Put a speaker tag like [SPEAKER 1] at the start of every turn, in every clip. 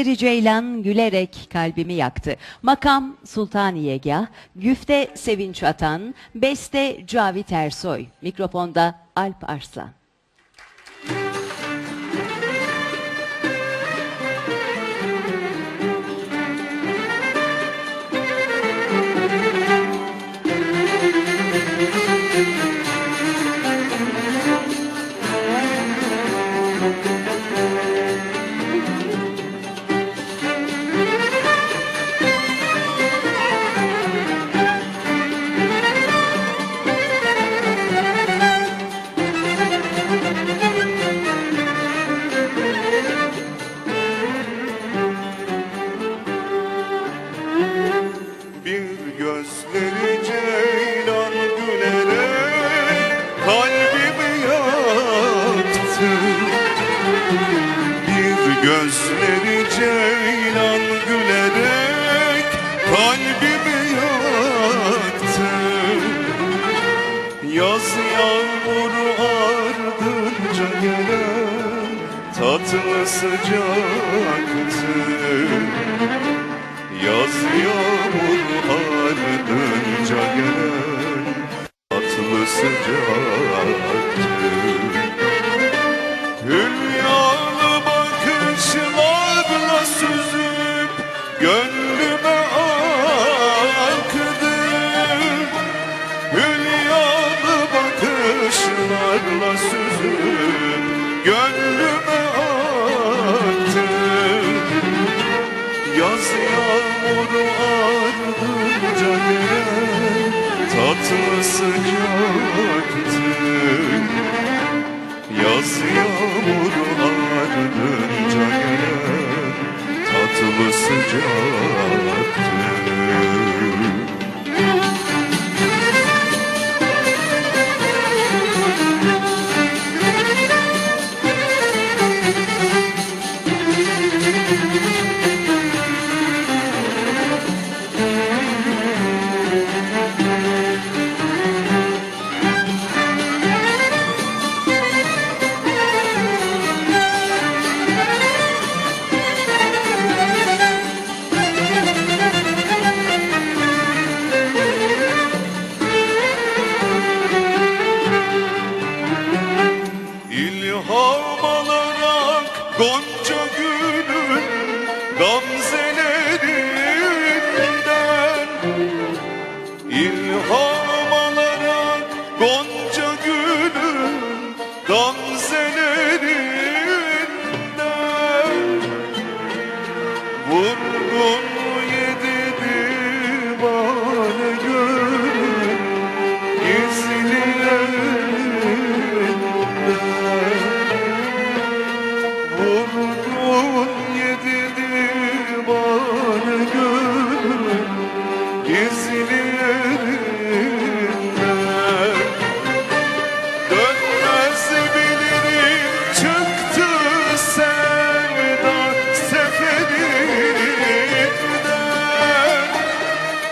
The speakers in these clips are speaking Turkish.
[SPEAKER 1] gözleri ceylan gülerek kalbimi yaktı. Makam Sultaniyegah, güfte Sevinç Atan, beste Cavit Ersoy, mikrofonda Alp Arslan.
[SPEAKER 2] Gözleri ceylan gülerek kalbimi yaktı. Bir gözleri ceylan gülerek kalbimi yaktı. Yaz yağmuru ardınca gelen tatlı sıcaktı. Yaz yağmur Hülyalı bakışlarla süzüp gönlüme aktı Hülyalı bakışlarla süzüp gönlüme aktı Yaz yağmuru ardınca gelen tatlı sıcaktı tatlı gamzelerinden İlham alarak Gonca gülün gamzelerinden Vurgun gönül Dönmez bilirim çıktı sevda seferinden.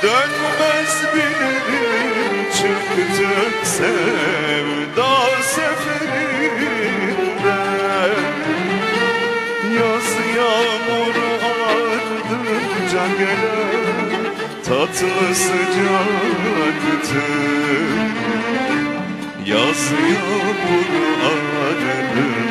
[SPEAKER 2] Dönmez bilirim çıktı sevda seferinden tatlı sıcaktı Yaz yağmuru ardınca